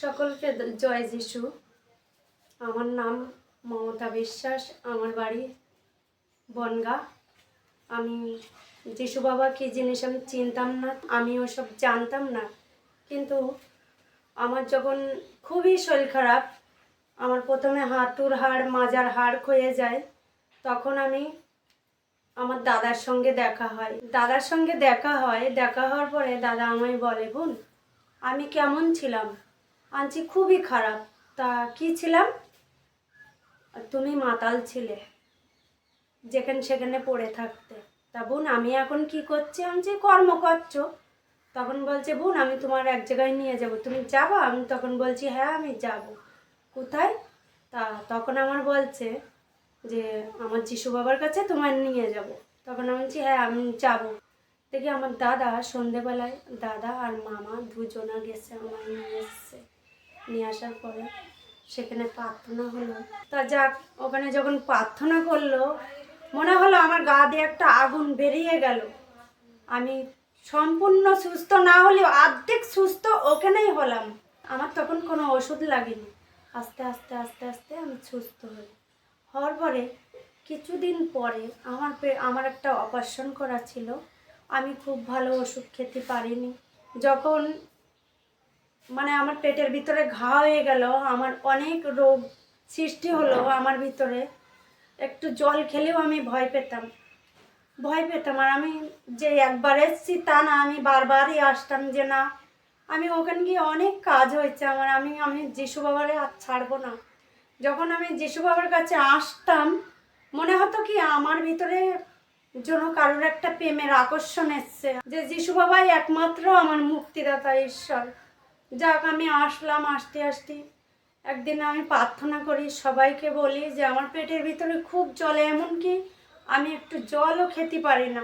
সকলকে জয় যিশু। আমার নাম মমতা বিশ্বাস, আমার বাড়ি বনগা। আমি যিশু বাবা কী জিনিস আমি চিনতাম না আমি ওসব জানতাম না। কিন্তু আমার যখন খুবই শরীর খারাপ, আমার প্রথমে হাঁটুর হাড়, মাজার হাড় ক্ষয়ে যায়। তখন আমি আমার দাদার সঙ্গে দেখা হয়। দাদার সঙ্গে দেখা হয়, দেখা হওয়ার পরে দাদা আমায় বলে, বোন, আমি কেমন ছিলাম? আনছি, খুবই খারাপ। তা কি ছিলাম? তুমি মাতাল ছিলে, যেখানে সেখানে পড়ে থাকতে। তা বোন, আমি এখন কি করছি? আমি যে কর্ম করছ। তখন বলছে, বোন, আমি তোমার এক জায়গায় নিয়ে যাব। তুমি যাবা? আমি তখন বলছি হ্যাঁ আমি যাব। কোথায়? তা তখন আমার বলছে যে, আমার যিশু বাবার কাছে তোমার নিয়ে যাব। তখন আমি বলছি হ্যাঁ আমি যাব। দেখি আমার দাদা সন্ধেবেলায়, দাদা আর মামা দুজনা গেছে আমার নিয়ে এসছে। নিয়ে আসার পরে সেখানে প্রার্থনা হলো। তা যাক, ওখানে যখন প্রার্থনা করল, মনে হলো আমার গা দিয়ে একটা আগুন বেরিয়ে গেল। আমি সম্পূর্ণ সুস্থ, না হলেও অর্ধেক সুস্থ ওখানেই হলাম। আমার তখন কোনো ওষুধ লাগেনি। আস্তে আস্তে আস্তে আস্তে আমি সুস্থ হই। হওয়ার পরে কিছুদিন পরে আমার আমার একটা অপারেশন করা ছিল। আমি খুব ভালো ওষুধ খেতে পারিনি। যখন মানে আমার পেটের ভিতরে ঘা হয়ে গেল, আমার অনেক রোগ সৃষ্টি হলো আমার ভিতরে। একটু জল খেলেও আমি ভয় পেতাম ভয় পেতাম। আর আমি যে একবার এসেছি তা না, আমি বারবারই আসতাম যে না, আমি ওখানে গিয়ে অনেক কাজ হয়েছে আমার। আমি আমি যিশু বাবারে আর ছাড়বো না। যখন আমি যিশু বাবার কাছে আসতাম, মনে হতো কি আমার ভিতরে যেন কারোর একটা প্রেমের আকর্ষণ এসছে। যে যিশু বাবাই একমাত্র আমার মুক্তিদাতা ঈশ্বর। যাক, আমি আসলাম, আসতে আসতে। একদিন আমি প্রার্থনা করি সবাইকে বলি যে, আমার পেটের ভিতরে খুব জলে, এমনকি আমি একটু জলও খেতে পারি না।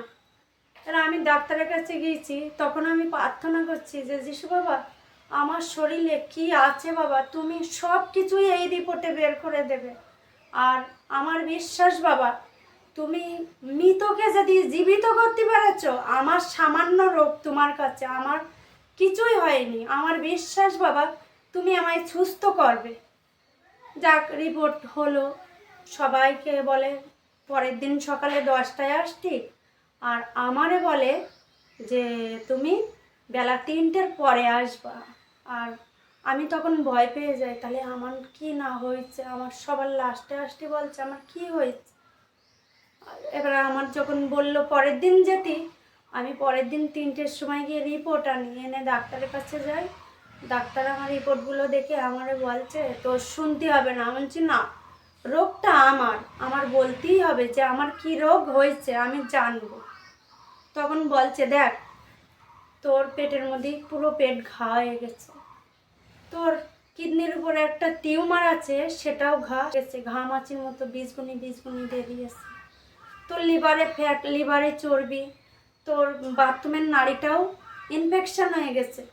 এবার আমি ডাক্তারের কাছে গিয়েছি, তখন আমি প্রার্থনা করছি যে, যিশু বাবা, আমার শরীরে কি আছে বাবা? তুমি সব কিছুই এই রিপোর্টে বের করে দেবে। আর আমার বিশ্বাস বাবা, তুমি মৃতকে যদি জীবিত করতে পেরেছ, আমার সামান্য রোগ তোমার কাছে, আমার কিছুই হয়নি। আমার বিশ্বাস বাবা, তুমি আমায় সুস্থ করবে। যাক রিপোর্ট হলো। সবাইকে বলে পরের দিন সকালে দশটায় আসতি আর আমারে বলে যে, তুমি বেলা তিনটের পরে আসবা। আর আমি তখন ভয় পেয়ে যাই, তাহলে আমার কি না হয়েছে? আমার সবার লাস্টে আসতে বলছে, আমার কি হয়েছে? এবার আমার যখন বলল পরের দিন যেতে আমি পরের দিন তিনটের সময় গিয়ে রিপোর্ট আনি, এনে ডাক্তারের কাছে যাই। ডাক্তার আমার রিপোর্টগুলো দেখে আমারে বলছে, তোর শুনতে হবে না। বলছি, না, রোগটা আমার। আমার বলতেই হবে যে আমার কি রোগ হয়েছে, আমি জানব। তখন বলছে, দেখ, তোর পেটের মধ্যে পুরো পেট ঘা হয়ে গেছে। তোর কিডনির উপরে একটা টিউমার আছে, সেটাও ঘা গেছে। ঘামাচির মতো বীজগুনি বীজগুনি বেরিয়েছে। তোর লিভারে ফ্যাট লিভারে চর্বি তোর বাথরুমের নাড়িটাও ইনফেকশন হয়ে গেছে।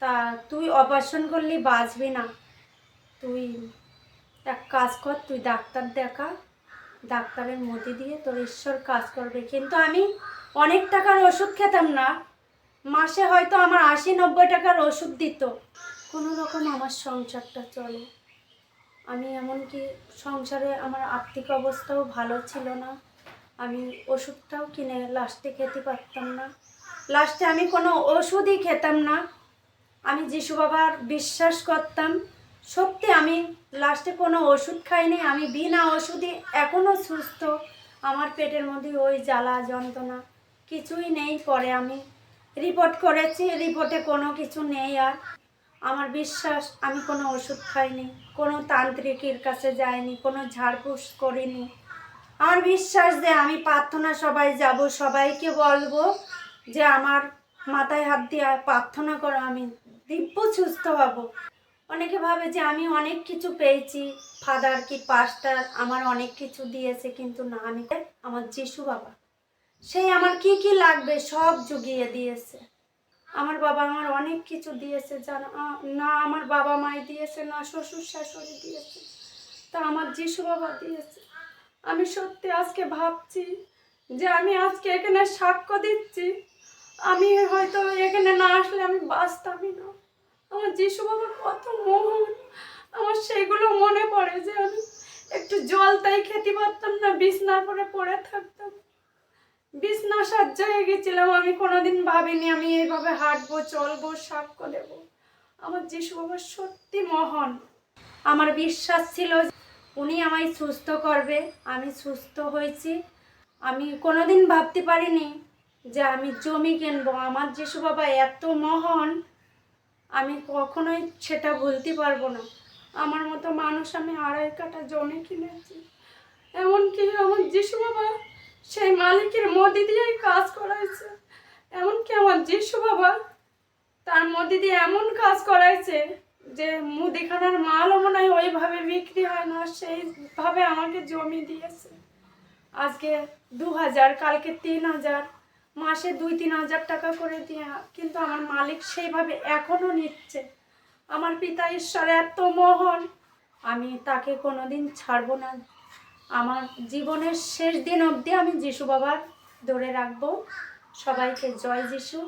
তা তুই অপারেশন করলে বাঁচবি না। তুই এক কাজ কর, তুই ডাক্তার দেখা। ডাক্তারের মধ্যে দিয়ে তোর ঈশ্বর কাজ করবে। কিন্তু আমি অনেক টাকার ওষুধ খেতাম না। মাসে হয়তো আমার আশি নব্বই টাকার ওষুধ দিত। কোনো রকম আমার সংসারটা চলে। আমি এমনকি সংসারে আমার আর্থিক অবস্থাও ভালো ছিল না। আমি ওষুধটাও কিনে লাস্টে খেতে পারতাম না। লাস্টে আমি কোনো ওষুধই খেতাম না। আমি যিশু বাবার বিশ্বাস করতাম। সত্যি আমি লাস্টে কোনো ওষুধ খাইনি। আমি বিনা ওষুধে এখনও সুস্থ। আমার পেটের মধ্যে ওই জ্বালা, যন্ত্রণা কিছুই নেই পরে আমি রিপোর্ট করেছি। রিপোর্টে কোনো কিছু নেই আর। আমার বিশ্বাস, আমি কোনো ওষুধ খাইনি। কোনো তান্ত্রিকের কাছে যাইনি। কোনো ঝাড়ফুঁস করিনি। আমার বিশ্বাস যে আমি প্রার্থনা সবাই যাব, সবাইকে বলব যে আমার মাথায় হাত দিয়ে প্রার্থনা করো, আমি দিব্য সুস্থ হব। অনেকে ভাবে যে আমি অনেক কিছু পেয়েছি ফাদার কি পাস্টার আমার অনেক কিছু দিয়েছে, কিন্তু না, আমি আমার যিশু বাবা। সেই আমার কি কি লাগবে সব জুগিয়ে দিয়েছে। আমার বাবা আমার অনেক কিছু দিয়েছে জানো না আমার বাবা মাই দিয়েছে, না শ্বশুর শাশুড়ি দিয়েছে, তা আমার যিশু বাবা দিয়েছে। আমি সত্যি আজকে ভাবছি যে আমি আজকে এখানে সাক্ষ্য দিচ্ছি। আমি হয়তো এখানে না আসলে আমি বাঁচতামই না। আমার যিশু বাবা কত মোহন। আমার সেগুলো মনে পড়ে যে আমি একটু জল তাই খেতে পারতাম না বিছনার পরে পড়ে থাকতাম। বিছনা হয়ে গেছিলাম, আমি কোনোদিন ভাবিনি আমি এইভাবে হাঁটবো, চলবো, সাক্ষ্য দেব। আমার যিশু বাবা সত্যি মহান। আমার বিশ্বাস ছিল উনি আমায় সুস্থ করবে, আমি সুস্থ হয়েছি। আমি কোনোদিন ভাবতে পারিনি যে আমি জমি কিনবো। আমার যিশু বাবা এত মহান, আমি কখনোই সেটা ভুলতে পারব না। আমার মতো মানুষ আমি আড়াই কাটা জমি কিনেছি। এমনকি আমার যিশু বাবা সেই মালিকের মধ্যে দিয়েই কাজ করাইছে। এমনকি আমার যিশু বাবা তার মধ্যে দিয়ে এমন কাজ করাইছে যে মুদিখানার মালও ওইভাবে বিক্রি হয় না, সেইভাবে আমাকে জমি দিয়েছে। আজকে দু হাজার, কালকে তিন হাজার, মাসে দুই তিন হাজার টাকা করে দিয়ে, কিন্তু আমার মালিক সেইভাবে এখনও নিচ্ছে। আমার পিতা ঈশ্বর এত মহান আমি তাকে কোনো দিন ছাড়বো না। আমার জীবনের শেষ দিন অবধি আমি যিশু বাবার ধরে রাখব। সবাইকে জয় যিশু।